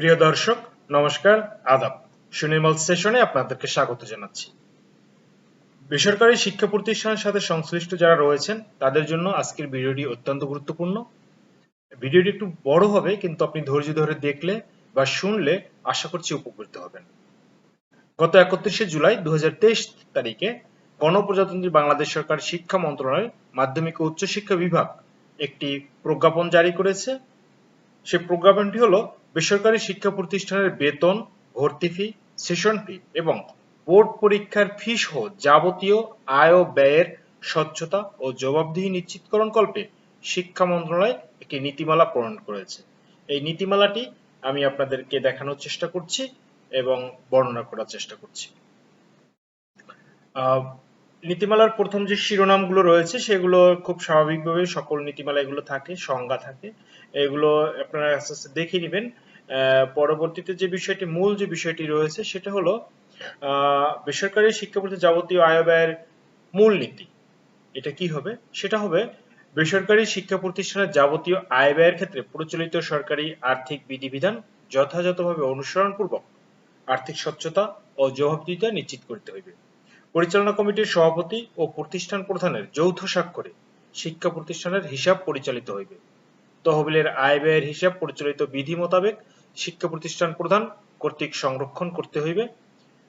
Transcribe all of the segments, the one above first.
প্রিয় দর্শক, নমস্কার, আদাব। সুনির্মল সেশনে আপনাদেরকে স্বাগত জানাচ্ছি। বেসরকারি শিক্ষা প্রতিষ্ঠানের সাথে সংশ্লিষ্ট যারা রয়েছেন, তাদের জন্য আজকের ভিডিওটি অত্যন্ত গুরুত্বপূর্ণ। ভিডিওটি একটু বড় হবে, কিন্তু আপনি ধৈর্য ধরে দেখলে বা শুনলে আশা করছি উপকৃত হবেন। গত একত্রিশে জুলাই দু হাজার তেইশ তারিখে গণপ্রজাতন্ত্রী বাংলাদেশ সরকার শিক্ষা মন্ত্রণালয় মাধ্যমিক ও উচ্চশিক্ষা বিভাগ একটি প্রজ্ঞাপন জারি করেছে। সে প্রজ্ঞাপনটি হলো বেসরকারি শিক্ষা প্রতিষ্ঠানের বেতন, ভর্তি ফি সেশন ফি এবং বোর্ড পরীক্ষার ফি সহ যাবতীয় আয় ও ব্যয়ের স্বচ্ছতা ও জবাবদিহি নিশ্চিতকরণ কল্পে শিক্ষা মন্ত্রণালয় একটি নীতিমালা প্রণয়ন করেছে। এই নীতিমালাটি আমি আপনাদেরকে দেখানোর চেষ্টা করছি এবং বর্ণনা করার চেষ্টা করছি। নীতিমালার প্রথম যে শিরোনামগুলো রয়েছে সেগুলো খুব স্বাভাবিকভাবে সকল নীতিমালা এগুলো থাকে, সংজ্ঞা থাকে। এগুলো আপনারা আস্তে আস্তে দেখে নেবেন। পরবর্তীতে যে বিষয়টি, মূল যে বিষয়টি রয়েছে, সেটা হলো বেসরকারি শিক্ষা প্রতিষ্ঠানের যাবতীয় আয় ব্যয়ের মূল নীতি এটা কি হবে? সেটা হবে, বেসরকারি শিক্ষা প্রতিষ্ঠানের যাবতীয় আয় ব্যয়ের ক্ষেত্রে প্রচলিত সরকারি আর্থিক বিধিবিধান যথাযথভাবে অনুসরণ পূর্বক আর্থিক স্বচ্ছতা ও জবাবদিহিতা নিশ্চিত করতে হইবে। পরিচালনা কমিটির সভাপতি ও প্রতিষ্ঠান প্রধানের যৌথ স্বাক্ষরে শিক্ষা প্রতিষ্ঠানের হিসাব পরিচালিত হইবে। তহবিলের আয় ব্যয়ের হিসাব পরিচালিত বিধি মোতাবেক শিক্ষা প্রতিষ্ঠান প্রধান কর্তৃক সংরক্ষণ করতে হইবে।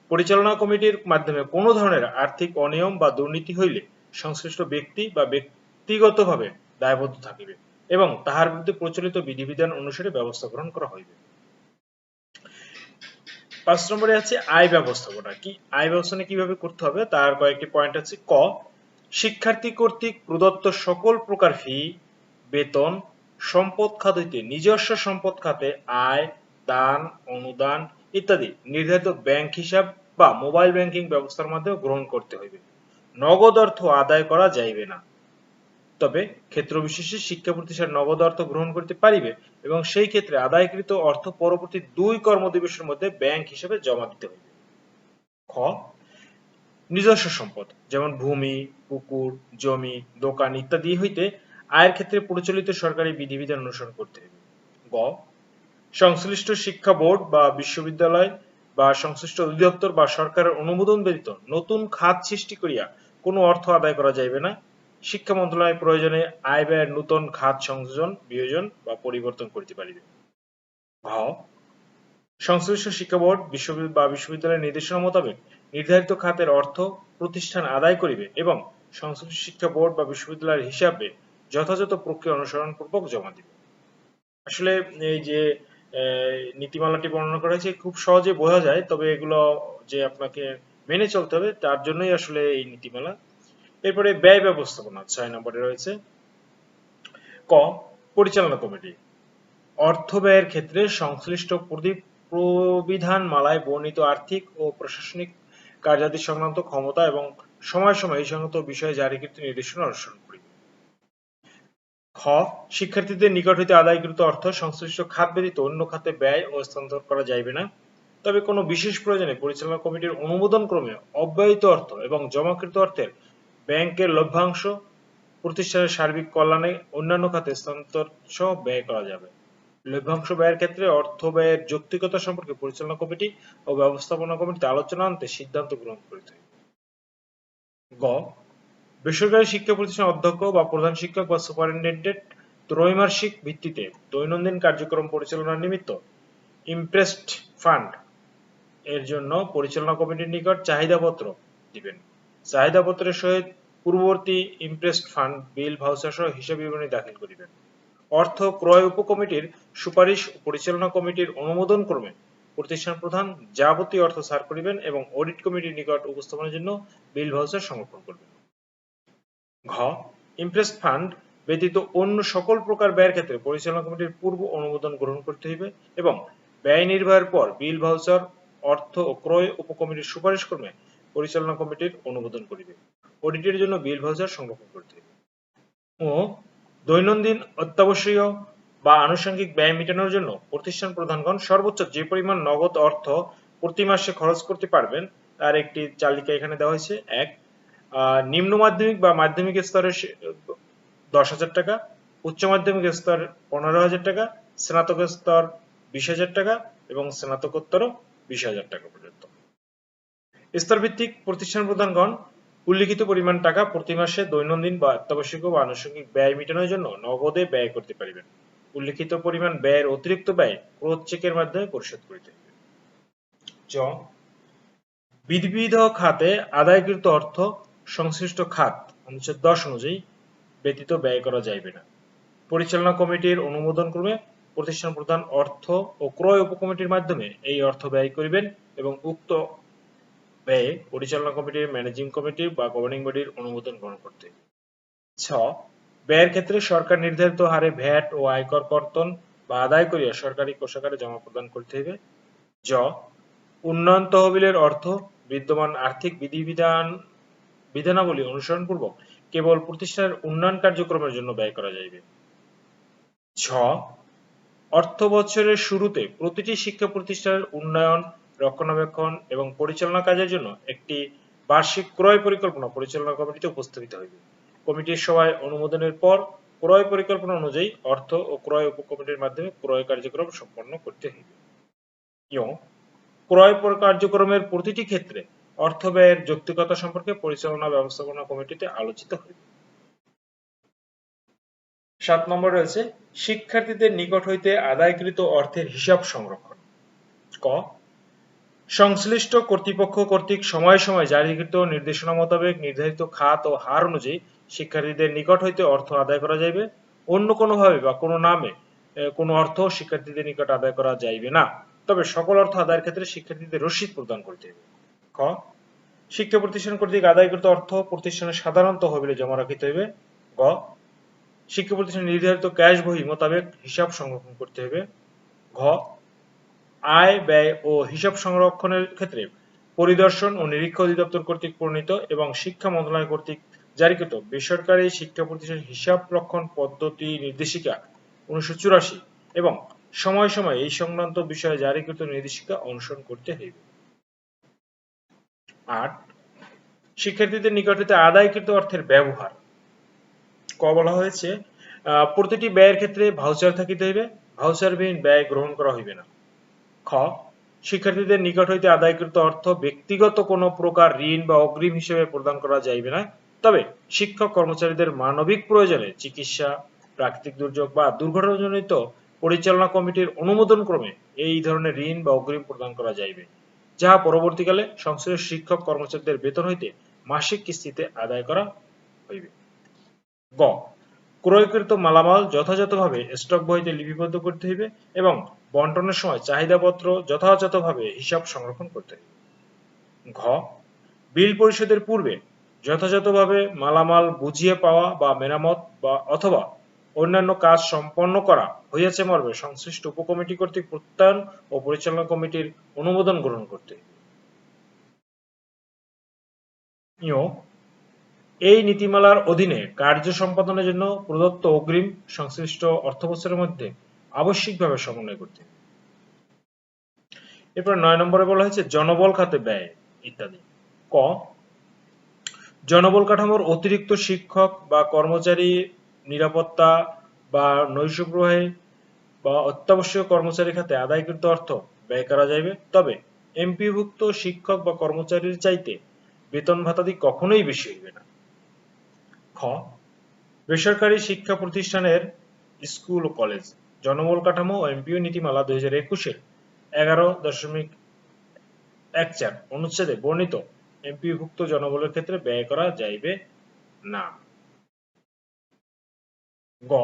পরিচালনা কমিটির মাধ্যমে কোনো ধরনের আর্থিক অনিয়ম বা দুর্নীতি হইলে সংশ্লিষ্ট ব্যক্তি বা ব্যক্তিগতভাবে দায়বদ্ধ থাকিবে এবং তাহার বিরুদ্ধে প্রচলিত বিধিবিধান অনুসারে ব্যবস্থা গ্রহণ করা হইবে। পাঁচ নম্বরে আছে আয় ব্যবস্থাপনা। কি, আয় ব্যবস্থাপনা কীভাবে করতে হবে? তার কয়েকটি পয়েন্ট আছে। ক, শিক্ষার্থী কর্তৃক প্রদত্ত সকল প্রকার ফি, বেতন সম্পদ খাত হইতে নিজস্ব সম্পদ খাতে আয়, দান, অনুদান ইত্যাদি নির্ধারিত ব্যাংক হিসাব বা মোবাইল ব্যাংকিং ব্যবস্থার মাধ্যমে গ্রহণ করতে হইবে। নগদ অর্থ আদায় করা যাইবে না। তবে ক্ষেত্র বিশেষে শিক্ষা প্রতিষ্ঠান নগদ অর্থ গ্রহণ করতে পারিবে এবং সেই ক্ষেত্রে আদায়কৃত অর্থ পরবর্তী দুই কর্মদিবসের মধ্যে ব্যাংক হিসেবে জমা দিতে হইবে। খ, নিজস্ব সম্পদ, যেমন ভূমি, পুকুর, জমি, দোকান ইত্যাদি হইতে আয়ের ক্ষেত্রে প্রচলিত সরকারি বিধিবিধান অনুসরণ করতে। গ, সংশ্লিষ্ট শিক্ষা বোর্ড বা বিশ্ববিদ্যালয় বা সংশ্লিষ্ট অধিদপ্তর বা সরকারের অনুমোদন ব্যতীত নতুন খাত সৃষ্টি করিয়া কোনো অর্থ আদায় করা যাইবে না। শিক্ষা মন্ত্রণালয় প্রয়োজনে আয় ব্যয়ের নতুন খাত সংযোজন, বিয়োজন বা পরিবর্তন করিতে পারিবে। সংশ্লিষ্ট শিক্ষা বোর্ড বা বিশ্ববিদ্যালয়ের নির্দেশনা মোতাবেক নির্ধারিত খাতের অর্থ প্রতিষ্ঠান আদায় করিবে এবং সংশ্লিষ্ট শিক্ষা বোর্ড বা বিশ্ববিদ্যালয়ের হিসাবে যথাযথ প্রক্রিয়া অনুসরণ পূর্বক জমা দিবে। আসলে এই যে নীতিমালাটি বর্ণনা করা হয়েছে, খুব সহজে বোঝা যায়, তবে এগুলো যে আপনাকে মেনে চলতে হবে, তার জন্যই আসলে এই নীতিমালা। এরপরে ব্যয় ব্যবস্থাপনা ছয় নম্বরে রয়েছে। ক, পরিচালনা কমিটি। অর্থ ব্যয়ের ক্ষেত্রে সংশ্লিষ্ট প্রবিধান মালায় বর্ণিত আর্থিক ও প্রশাসনিক কার্যাদি সংক্রান্ত ক্ষমতা এবং সময় সময় এই সংক্রান্ত বিষয়ে জারিকৃত নির্দেশনা অনুসরণ খ, শিক্ষার্থীদের নিকট হইতে আদায়কৃত অর্থ সংশ্লিষ্ট খাত ব্যতীত অন্য খাতে ব্যয় ও স্থানান্তর করা যাইবে না। তবে কোনো বিশেষ প্রয়োজনে পরিচালনা কমিটির অনুমোদন ক্রমে অব্যয়িত অর্থ এবং জমাকৃত অর্থের ব্যাংকের লভ্যাংশ, প্রতিষ্ঠানের সার্বিক কল্যাণে অন্যান্য খাতে স্থানান্তর সহ ব্যয় করা যাবে। লভ্যাংশ ব্যয়ের ক্ষেত্রে অর্থ ব্যয়ের যৌক্তিকতা সম্পর্কে পরিচালনা কমিটি ও ব্যবস্থাপনা কমিটিতে আলোচনা আনতে সিদ্ধান্ত গ্রহণ করিতে। গ বেসরকারি শিক্ষা প্রতিষ্ঠানের অধ্যক্ষ বা প্রধান শিক্ষক বা সুপারিনটেন্ডেন্ট ত্রৈমাসিক ভিত্তিতে দৈনন্দিন কার্যক্রম পরিচালনার নিমিত্ত ইমপ্রেসড ফান্ড এর জন্য পরিচালনা কমিটির নিকট চাহিদাপত্র দিবেন। চাহিদাপত্রের সহিত পূর্ববর্তী ইমপ্রেসড ফান্ড, বিল, ভাউচার সহ হিসাব বিবরণী দাখিল করিবেন। অর্থ ক্রয় উপকমিটির সুপারিশ পরিচালনা কমিটির অনুমোদন ক্রমে প্রতিষ্ঠান প্রধান যাবতীয় অর্থ ছাড় করিবেন এবং অডিট কমিটির নিকট উপস্থাপনের জন্য বিল, ভাউচার সংরক্ষণ করবেন। ঘ ইমপ্রেসড ফান্ড ব্যতীত অন্য সকল প্রকার ব্যয়ের ক্ষেত্রে পরিচালনা কমিটির পূর্ব অনুমোদন গ্রহণ করতে হইবে এবং ব্যয় নির্বাহের পর বিল, ভাউচার, অর্থ ও ক্রয় উপকমিটির সুপারিশ ক্রমে পরিচালনা কমিটির অনুমোদন করিবে। অডিটের জন্য বিল, ভাউচার সংরক্ষণ করতে হইবে। ও, দৈনন্দিন অত্যাবশ্যকীয় বা আনুষঙ্গিক ব্যয় মেটানোর জন্য প্রতিষ্ঠান প্রধানগণ সর্বোচ্চ যে পরিমাণ নগদ অর্থ প্রতি মাসে খরচ করতে পারবেন, তার একটি তালিকা এখানে দেওয়া হয়েছে। এক নিম্ন মাধ্যমিক বা মাধ্যমিক স্তরে দশ হাজার টাকা, উচ্চ মাধ্যমিক স্তর পনেরো হাজার টাকা, স্নাতক স্তর বিশ হাজার টাকা এবং স্নাতকোত্তর বিশ হাজার টাকা পর্যন্ত। স্তরভিত্তিক প্রতিষ্ঠান প্রধানগণ উল্লিখিত পরিমাণ টাকা প্রতি মাসে দৈনন্দিন বা অত্যাবশ্যকীয় বা আনুষঙ্গিক ব্যয় মেটানোর জন্য নগদে ব্যয় করতে পারিবেন। উল্লিখিত পরিমাণ ব্যয়ের অতিরিক্ত ব্যয় ক্রোধ চেকের মাধ্যমে পরিশোধ করিতে হইবে। চ বিবিধ খাতে আদায়কৃত অর্থ সংশ্লিষ্ট খাত অনুচ্ছেদ দশ অনুযায়ী ব্যতীত ব্যয় করা যাইবে না। পরিচালনা কমিটির অনুমোদন ক্রমে প্রতিষ্ঠান প্রধান অর্থ ও ক্রয় উপকমিটির মাধ্যমে এই অর্থ ব্যয় করিবেন এবং উক্ত ব্যয়ে পরিচালনা কমিটির ম্যানেজিং কমিটির বা গভর্নিং বডির অনুমোদন গ্রহণ করতে। ছ, ব্যয়ের ক্ষেত্রে সরকার নির্ধারিত হারে ভ্যাট ও আয়কর কর্তন বা আদায় করিয়া সরকারি কোষাগারে জমা প্রদান করতে হইবে। জ, উন্নয়ন তহবিলের অর্থ বিদ্যমান আর্থিক বিধিবিধান বিধানাবলী অনুসরণ পূর্বক কেবল প্রতিষ্ঠানের উন্নয়ন কার্যক্রমের জন্য ব্যয় করা যাইবে। ছ অর্থ বছরের শুরুতে প্রতিটি শিক্ষা প্রতিষ্ঠানের উন্নয়ন, রক্ষণাবেক্ষণ এবং পরিচালনা কাজের জন্য একটি বার্ষিক ক্রয় পরিকল্পনা পরিচালনা কমিটিতে উপস্থাপিত হইবে। কমিটির সভায় অনুমোদনের পর ক্রয় পরিকল্পনা অনুযায়ী অর্থ ও ক্রয় উপকমিটির মাধ্যমে ক্রয় কার্যক্রম সম্পন্ন করতে হইবে। ক্রয় কার্যক্রমের প্রতিটি ক্ষেত্রে অর্থ ব্যয়ের যৌক্তিকতা সম্পর্কে পরিচালনা ব্যবস্থাপনা কমিটিতে আলোচিত হইবে সাত নম্বর রয়েছে, শিক্ষার্থীদের নিকট হইতে আদায়কৃত অর্থের হিসাব সংরক্ষণ। ক, সংশ্লিষ্ট কর্তৃপক্ষ কর্তৃক সময় সময় জারিকৃত নির্দেশনা মোতাবেক নির্ধারিত খাত ও হার অনুযায়ী শিক্ষার্থীদের নিকট হইতে অর্থ আদায় করা যাইবে। অন্য কোনোভাবে বা কোনো নামে কোনো অর্থ শিক্ষার্থীদের নিকট আদায় করা যাইবে না। তবে সকল অর্থ আদায়ের ক্ষেত্রে শিক্ষার্থীদের রসিদ প্রদান করতে হবে খ শিক্ষা প্রতিষ্ঠান কর্তৃক আদায়কৃত অর্থ প্রতিষ্ঠানের সাধারণ তহবিলে জমা রাখিতে হইবে। গ, শিক্ষা প্রতিষ্ঠান নির্ধারিত ক্যাশ বহি মোতাবেক হিসাব সংরক্ষণ করতে হবে ঘ, আয়, ব্যয় ও হিসাব সংরক্ষণের ক্ষেত্রে পরিদর্শন ও নিরীক্ষা অধিদপ্তর কর্তৃক প্রণীত এবং শিক্ষা মন্ত্রণালয় কর্তৃক জারিকৃত বেসরকারি শিক্ষা প্রতিষ্ঠান হিসাব রক্ষণ পদ্ধতি নির্দেশিকা উনিশশো চুরাশি এবং সময় সময় এই সংক্রান্ত বিষয়ে জারিকৃত নির্দেশিকা অনুসরণ করতে হইবে। আট, শিক্ষার্থীদের নিকট হইতে আদায়কৃত অর্থের ব্যবহার। ক বলা হয়েছে প্রতিটি ব্যয়ের ক্ষেত্রে ভাউচার থাকিতে হইবে ভাউচারবিহীন ব্যয় গ্রহণ করা হইবে না। খ, শিক্ষার্থীদের নিকট হইতে আদায়কৃত অর্থ ব্যক্তিগত কোনো প্রকার ঋণ বা অগ্রিম হিসেবে প্রদান করা যাইবে না। তবে শিক্ষক কর্মচারীদের মানবিক প্রয়োজনে চিকিৎসা, প্রাকৃতিক দুর্যোগ বা দুর্ঘটনাজনিত পরিচালনা কমিটির অনুমোদন ক্রমে এই ধরনের ঋণ বা অগ্রিম প্রদান করা যাইবে। যাহা পরবর্তীকালে সংশ্লিষ্ট শিক্ষক কর্মচারীদের বেতন হইতে মাসিক কিস্তিতে আদায় করা হইবে। গ, ক্রয়কৃত মালামাল যথাযথভাবে স্টক বইতে লিপিবদ্ধ করতে হইবে এবং বন্টনের সময় চাহিদাপত্র যথাযথভাবে হিসাব সংরক্ষণ করতে হইবে। ঘ, বিল পরিশোধের পূর্বে যথাযথভাবে মালামাল বুঝিয়ে পাওয়া বা মেরামত বা অথবা অন্যান্য কাজ সম্পন্ন করা হইয়াছে মর্মে সংশ্লিষ্ট উপকমিটি কর্তৃক প্রত্যয়ন ও পরিচালনা কমিটির অনুমোদন গ্রহণ করতে। এই নীতিমালার অধীনে কার্য সম্পাদনের জন্য প্রদত্ত অগ্রিম সংশ্লিষ্ট অর্থবছরের মধ্যে আবশ্যিকভাবে সমন্বয় করতে। এরপর নয় নম্বরে বলা হয়েছে জনবল খাতে ব্যয় ইত্যাদি। ক, জনবল কাঠামোর অতিরিক্ত শিক্ষক বা কর্মচারী নিরাপত্তা বা নৈশ প্রবাহে বা অত্যাবশ্যক কর্মচারী খাতে আদায়কৃত অর্থ ব্যয় করা যাইবে। তবে এমপিভুক্ত শিক্ষক বা কর্মচারীর চাইতে বেতন ভাতাদি কখনোই বেশি হইবে না। খ, বেসরকারি শিক্ষা প্রতিষ্ঠানের স্কুল ও কলেজ জনবল কাঠামো ও এমপিও নীতিমালা দুই হাজার একুশের এগারো দশমিক এক চার অনুচ্ছেদে বর্ণিত এমপিভুক্ত জনবলের ক্ষেত্রে ব্যয় করা যাইবে না। গ,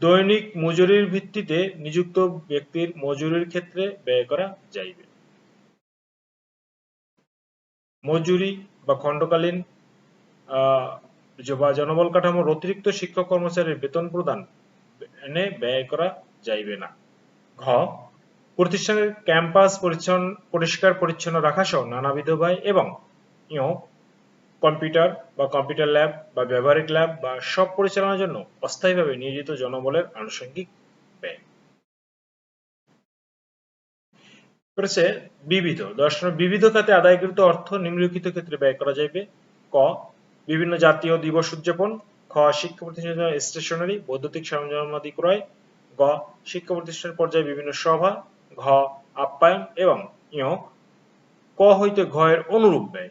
দৈনিক মজুরির ভিত্তিতে নিযুক্ত ব্যক্তির মজুরির ক্ষেত্রে ব্যয় করা যাইবে। মজুরি বা খণ্ডকালীন বা জনবল কাঠামোর অতিরিক্ত শিক্ষক কর্মচারীর বেতন প্রদান এনে ব্যয় করা যাইবে না। ঘ, প্রতিষ্ঠানের ক্যাম্পাস পরিচ্ছন্ন পরিষ্কার পরিচ্ছন্ন রাখা সহ নানাবিধ ব্যয় এবং কম্পিউটার বা কম্পিউটার ল্যাব বা ব্যবহারিক ল্যাব বা সব পরিচালনার জন্য অস্থায়ীভাবে নিয়োজিত জনবলের আনুষঙ্গিক ব্যয়। বিবিধ, দর্শন বিবিধ খাতে আদায়কৃত অর্থ নিম্নলিখিত ক্ষেত্রে ব্যয় করা যাইবে। ক, বিভিন্ন জাতীয় দিবস উদযাপন। খ, শিক্ষা প্রতিষ্ঠানের স্টেশনারি বৈদ্যুতিক সরঞ্জামাদি ক্রয়। গ, শিক্ষা প্রতিষ্ঠান পর্যায়ে বিভিন্ন সভা। ঘ, আপ্যায়ন এবং ক হইতে ঘ এর অনুরূপ ব্যয়।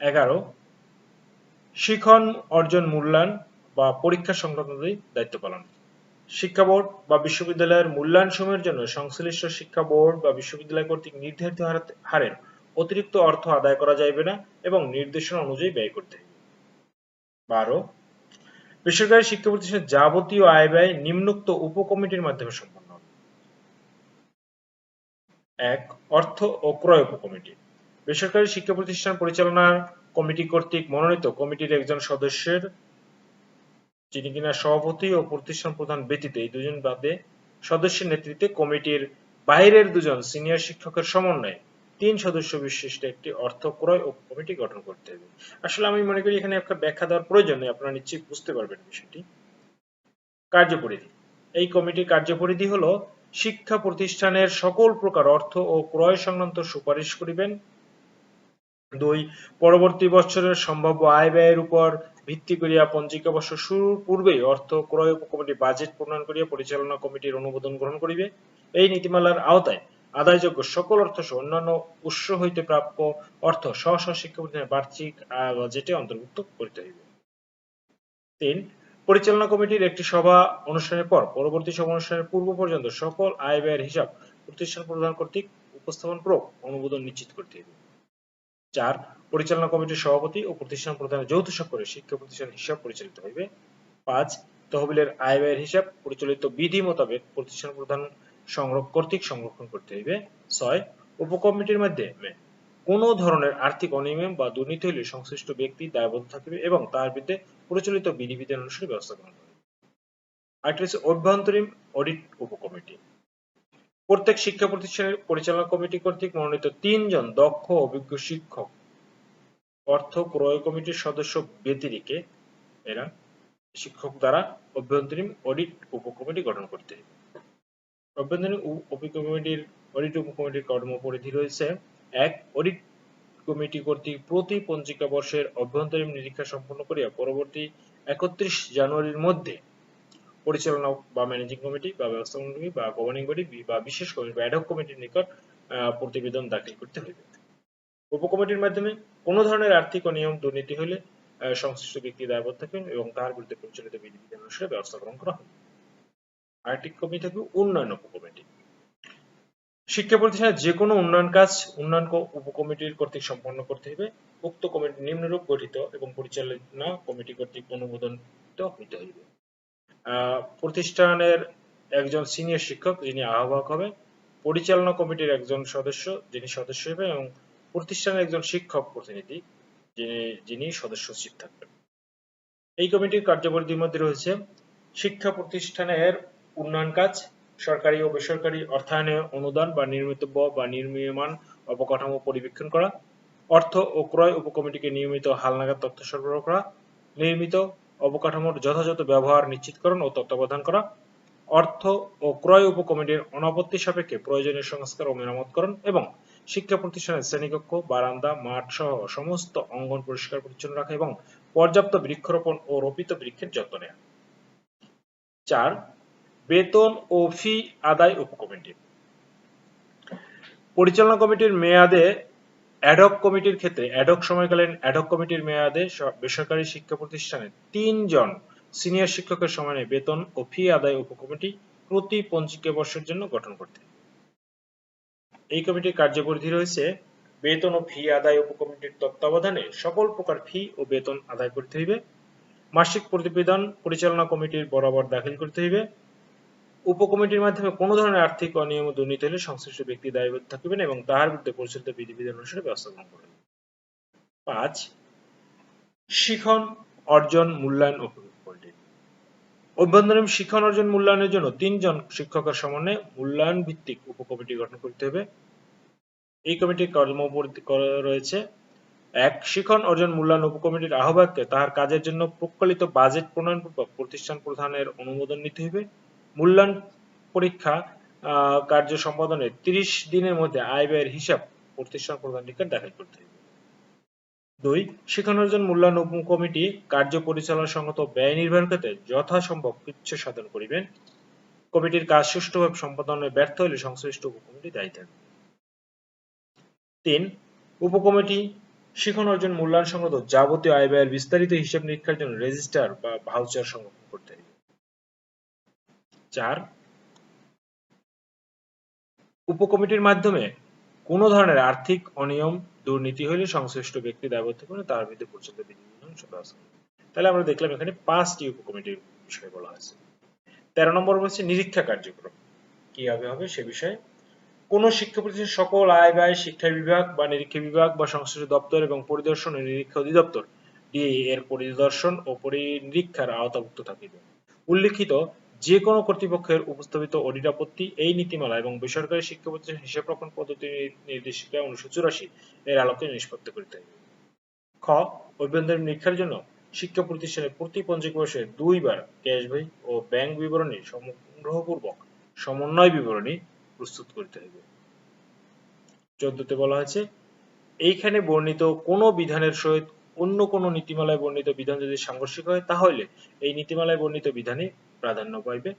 এগারো, শিখন অর্জন মূল্যায়ন বা পরীক্ষা সংক্রান্ত দায়িত্ব পালন। শিক্ষা বোর্ড বা বিশ্ববিদ্যালয়ের মূল্যায়ন সময়ের জন্য সংশ্লিষ্ট শিক্ষা বোর্ড বা বিশ্ববিদ্যালয় কর্তৃক নির্ধারিত হারের অতিরিক্ত অর্থ আদায় করা যাইবে না এবং নির্দেশনা অনুযায়ী ব্যয় করতে বারো, বেসরকারি শিক্ষা প্রতিষ্ঠানের যাবতীয় আয় ব্যয় নিম্নোক্ত উপকমিটির মাধ্যমে সম্পন্ন। এক, অর্থ ও ক্রয় উপকমিটি। বেসরকারি শিক্ষা প্রতিষ্ঠান পরিচালনার কমিটি কর্তৃক মনোনীত কমিটির একজন সদস্যের, যিনি কিনা সভাপতি ও প্রতিষ্ঠান প্রধান ব্যতীত এই দুজন বাদে সদস্যের নেতৃত্বে কমিটির বাইরের দুজন সিনিয়র শিক্ষকের সমন্বয়ে তিন সদস্য বিশিষ্ট একটি অর্থ ক্রয় ও কমিটি গঠন করতে হবে। আসলে আমি মনে করি এখানে একটা ব্যাখ্যা দেওয়ার প্রয়োজন নেই, আপনারা নিশ্চয়ই বুঝতে পারবেন বিষয়টি। কার্যপরিধি। এই কমিটির কার্যপরিধি হলো, শিক্ষা প্রতিষ্ঠানের সকল প্রকার অর্থ ও ক্রয় সংক্রান্ত সুপারিশ করিবেন দুই, পরবর্তী বছরের সম্ভাব্য আয় ব্যয়ের উপর ভিত্তি করিয়া পঞ্জিকা বর্ষ শুরুর পূর্বেই অর্থ ক্রয় উপকমিটি বাজেট প্রণয়ন করিয়া পরিচালনা কমিটির অনুমোদন গ্রহণ করিবে। এই নীতিমালার আওতায় আদায়যোগ্য সকল অর্থ সহ অন্যান্য উৎস হইতে প্রাপ্য অর্থ স্ব স্ব শিক্ষা প্রতিষ্ঠানের বার্ষিক বাজেটে অন্তর্ভুক্ত করিতে হইবে। তিন, পরিচালনা কমিটির একটি সভা অনুষ্ঠানের পর পরবর্তী সভা অনুষ্ঠানের পূর্ব পর্যন্ত সকল আয় ব্যয়ের হিসাব প্রতিষ্ঠান প্রদান কর্তৃক উপস্থাপন পূর্বক অনুমোদন নিশ্চিত করতে হবে চার, পরিচালনা কমিটির সভাপতি ও প্রতিষ্ঠান প্রধানের যৌথ স্বাক্ষরে শিক্ষা প্রতিষ্ঠান হিসাব পরিচালিত হইবে। পাঁচ, তহবিলের আয় ব্যয়ের হিসাব পরিচালিত বিধি মোতাবেক প্রতিষ্ঠান প্রধান সংগ্রহ কর্তৃক সংরক্ষণ করতে হইবে। ছয়, উপকমিটির মাধ্যমে কোন ধরনের আর্থিক অনিয়ম বা দুর্নীতি হলে সংশ্লিষ্ট ব্যক্তি দায়বদ্ধ থাকবে এবং তার বিরুদ্ধে প্রচলিত বিধিবিধান অনুসারে ব্যবস্থা গ্রহণ করবে আরেকটি হচ্ছে অভ্যন্তরীণ অডিট উপকমিটি। প্রত্যেক শিক্ষা প্রতিষ্ঠানের পরিচালনা কমিটি কর্তৃক মনোনীত তিনজন দক্ষ অভিজ্ঞ শিক্ষক। অর্থ ক্রয় কমিটির সদস্য ব্যতিরিকে এরা শিক্ষক দ্বারা অভ্যন্তরীণ অডিট উপকমিটি গঠন করতে। অভ্যন্তরীণ উপকমিটির অডিট উপকমিটির কর্মপরিধি রয়েছে এক, অডিট কমিটি কর্তৃক প্রতি পঞ্জিকা বর্ষের অভ্যন্তরীণ নিরীক্ষা সম্পন্ন করিয়া পরবর্তী একত্রিশ জানুয়ারির মধ্যে পরিচালনা বা ম্যানেজিং কমিটি বা ব্যবস্থাপনা কমিটি বা গভর্নিং বডি বা বিশেষ কমিটি বা অ্যাডহক কমিটির নিকট প্রতিবেদন দাখিল করতে হইবে। উপকমিটির মাধ্যমে কোনো ধরনের আর্থিক অনিয়ম দুর্নীতি হলে সংশ্লিষ্ট ব্যক্তি দায়বদ্ধ থাকবেন এবং তার বিরুদ্ধে পরিচালিত বিধিবিধান অনুসারে ব্যবস্থা গ্রহণ করা হবে আরেকটি কমিটি থাকবে উন্নয়ন উপকমিটি শিক্ষা প্রতিষ্ঠানের যে কোনো উন্নয়ন কাজ, উন্নয়ন উপকমিটির কর্তৃক সম্পন্ন করতে হবে উক্ত কমিটি নিম্নরূপ গঠিত এবং পরিচালনা কমিটি কর্তৃক অনুমোদন হইতে হইবে। প্রতিষ্ঠানের একজন সিনিয়র শিক্ষক যিনি আহ্বায়ক হবে পরিচালনা কমিটির একজন সদস্য যিনি সদস্য হবে এবং প্রতিষ্ঠানের একজন শিক্ষক প্রতিনিধি যিনি যিনি সদস্য সচিব থাকবেন। এই কমিটির কার্যপরিধির মধ্যে রয়েছে শিক্ষা প্রতিষ্ঠানের উন্নয়ন কাজ, সরকারি ও বেসরকারি অর্থায়নে অনুদান বা নির্মিতব্য বা নির্মীয়মান অবকাঠামো পরিবীক্ষণ করা, অর্থ ও ক্রয় উপকমিটিকে নিয়মিত হালনাগাদ তথ্য সরবরাহ করা, নির্মিত অবকাঠামোর যথাযথ ব্যবহার নিশ্চিতকরণ ও তত্ত্বাবধান করা, অর্থ ও ক্রয় উপকমিটির অনাপত্তি সাপেক্ষে প্রয়োজনীয় সংস্কার ও মেরামতকরণ এবং শিক্ষা প্রতিষ্ঠানের শ্রেণীকক্ষ, বারান্দা, মাঠ সহ সমস্ত অঙ্গন পরিষ্কার পরিচ্ছন্ন রাখা এবং পর্যাপ্ত বৃক্ষরোপণ ও রোপিত বৃক্ষের যত্ন নেওয়া চার, বেতন ও ফি আদায় উপকমিটি। পরিচালনা কমিটির মেয়াদে অ্যাডহক কমিটির ক্ষেত্রে অ্যাডহক সময়কালীন অ্যাডহক কমিটির মেয়াদে বেসরকারি শিক্ষা প্রতিষ্ঠানে তিনজন সিনিয়র শিক্ষকের সমানে বেতন ও ফি আদায় উপকমিটি প্রতি পঞ্জিকা বর্ষের জন্য গঠন করতে। এই কমিটির কার্যপরিধি রয়েছে বেতন ও ফি আদায় উপকমিটির তত্ত্বাবধানে সকল প্রকার ফি ও বেতন আদায় করতে হইবে। মাসিক প্রতিবেদন পরিচালনা কমিটির বরাবর দাখিল করতে হইবে। উপকমিটির মাধ্যমে কোনো ধরনের আর্থিক অনিয়ম দুর্নীতি হলে সংশ্লিষ্ট ব্যক্তি দায়বদ্ধ থাকবেন এবং তাহার বিরুদ্ধে পরিচালিত বিধিবিধান অনুসারে ব্যবস্থা গ্রহণ করবেন। পাঁচ, শিখন অর্জন মূল্যায়ন উপকমিটি অভ্যন্তরীণ শিক্ষণ অর্জন মূল্যায়নের জন্য তিনজন শিক্ষকের সমন্বয়ে মূল্যায়ন ভিত্তিক উপকমিটি গঠন করতে হবে। এই কমিটির কর্মপরিধি রয়েছে। এক, শিখন অর্জন মূল্যায়ন উপকমিটির আহ্বায়ককে তাহার কাজের জন্য প্রকলিত বাজেট প্রণয়ন প্রতিষ্ঠান প্রধানের অনুমোদন নিতে হবে। মূল্যায়ন পরীক্ষা কার্য সম্পাদনের 30 দিনের মধ্যে আয় ব্যয়ের হিসাব প্রতিষ্ঠান প্রধান নিকট দাখিল করতে হবে। দুই শিক্ষানোর মূল্যায়ন উপকমিটি কার্য পরিচালনা সংগত ব্যয় নির্বাহের ক্ষেত্রে যথাসম্ভব কৃচ্ছ সাধন করিবেন। কমিটির কাজ সুষ্ঠুভাবে সম্পাদনে ব্যর্থ হলে সংশ্লিষ্ট উপকমিটি দায়ী থাকবে। তিন, উপকমিটি শিখন অর্জন মূল্যায়ন সংক্রান্ত যাবতীয় আয় ব্যয়ের বিস্তারিত হিসাব নিরীক্ষার জন্য রেজিস্টার বা ভাউচার সংরক্ষণ করতে হবে চার। উপকমিটির মাধ্যমে কোন ধরনের আর্থিক অনিয়ম, দুর্নীতি হলে সংশ্লিষ্ট ব্যক্তি দায়বদ্ধ করে তার বিরুদ্ধে বিধিবিধান তাহলে আমরা দেখলাম এখানে পাঁচটি উপকমিটির বিষয়ে বলা হয়েছে। তেরো নম্বর হচ্ছে নিরীক্ষা কার্যক্রম। কীভাবে হবে সে বিষয়ে? কোন শিক্ষা প্রতিষ্ঠান সকল আয় ব্যয়, শিক্ষা বিভাগ বা নিরীক্ষা বিভাগ বা সংশ্লিষ্ট দপ্তর এবং পরিদর্শন ও নিরীক্ষা অধিদপ্তর ডিএ এর পরিদর্শন ও পরিনিরীক্ষার আওতাভুক্ত থাকিবে। উল্লিখিত যে কোনো কর্তৃপক্ষের উপস্থাপিত অডিট আপত্তি এই নীতিমালা এবং বেসরকারি শিক্ষা প্রতিষ্ঠান হিসাব রক্ষণ পদ্ধতি নির্দেশিকা উনিশশো চুরাশি এর আলোকে নিষ্পত্তি করিতে। হইবে খ, অভ্যন্তরীণ নিরীক্ষার জন্য শিক্ষা প্রতিষ্ঠানের প্রতি পঞ্জিক বর্ষে দুইবার ক্যাশ বই ও ব্যাংক বিবরণী সংগ্রহপূর্বক সমন্বয় বিবরণী প্রস্তুত করতে হবে চোদ্দতে বলা হয়েছে, এইখানে বর্ণিত কোন বিধানের সহিত অন্য কোন নীতিমালায় বর্ণিত বিধান যদি সাংঘর্ষিক হয়, তাহলে এই নীতিমালায় বর্ণিত বিধানই প্রাধান্য পাইবে।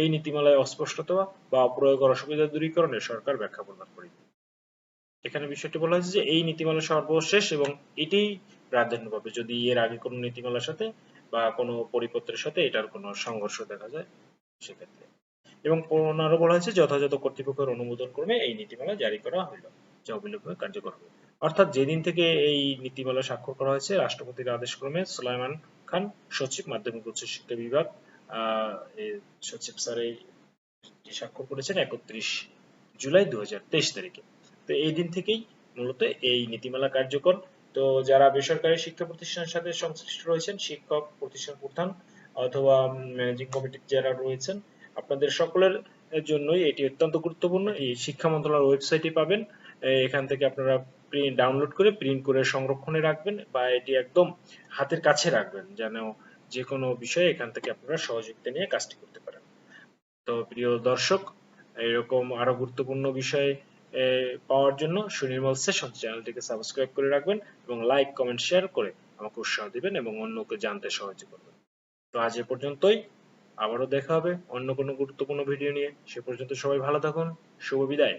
এই নীতিমালায় অস্পষ্টতা বা অপ্রয়োগের অসুবিধা দূরীকরণে সরকার ব্যাখ্যা প্রদান করিবে। এখানে বিষয়টি বলা হয়েছে যে, এই নীতিমালা সর্বশেষ এবং এটি প্রাধান্য পাবে যদি এর আগে কোনো নীতিমালার সাথে বা কোনো পরিপত্রের সাথে এটার কোনো সংঘর্ষ দেখা যায়, সেক্ষেত্রে। এবং পনেরো বলা হয়েছে, যথাযথ কর্তৃপক্ষের অনুমোদন ক্রমে এই নীতিমালা জারি করা হইল, যা অবিলম্বে কার্যকর হবে। অর্থাৎ যেদিন থেকে এই নীতিমালা স্বাক্ষর করা হয়েছে, রাষ্ট্রপতির আদেশ ক্রমে সুলাইমান খান, সচিব মাধ্যমিক উচ্চ শিক্ষা বিভাগ সচিব স্যার এই স্বাক্ষর করেছেন একত্রিশ জুলাই দু তারিখে। তো এই দিন থেকেই মূলত এই নীতিমালা কার্যকর। তো যারা বেসরকারি শিক্ষা প্রতিষ্ঠানের সাথে সংশ্লিষ্ট রয়েছেন, শিক্ষক, প্রতিষ্ঠান প্রধান অথবা ম্যানেজিং কমিটির যারা রয়েছেন, আপনাদের সকলের জন্যই এটি অত্যন্ত গুরুত্বপূর্ণ। এই শিক্ষা মন্ত্রণালয়ের ওয়েবসাইটে পাবেন। এখান থেকে আপনারা প্রিন্ট ডাউনলোড করে প্রিন্ট করে সংরক্ষণে রাখবেন বা এটি একদম হাতের কাছে রাখবেন, যেন যে কোনো বিষয়ে এখান থেকে আপনারা সহযোগিতা নিয়ে কাজটি করতে পারেন। তো প্রিয় দর্শক, এরকম আরও গুরুত্বপূর্ণ বিষয়ে পাওয়ার জন্য সুনির্মল সেশন চ্যানেলটিকে সাবস্ক্রাইব করে রাখবেন এবং লাইক, কমেন্ট, শেয়ার করে আমাকে উৎসাহ দিবেন এবং অন্যকে জানতে সাহায্য করবেন। তো আজ এ পর্যন্তই। আবারও দেখা হবে অন্য কোনো গুরুত্বপূর্ণ ভিডিও নিয়ে। সে পর্যন্ত সবাই ভালো থাকুন। শুভ বিদায়।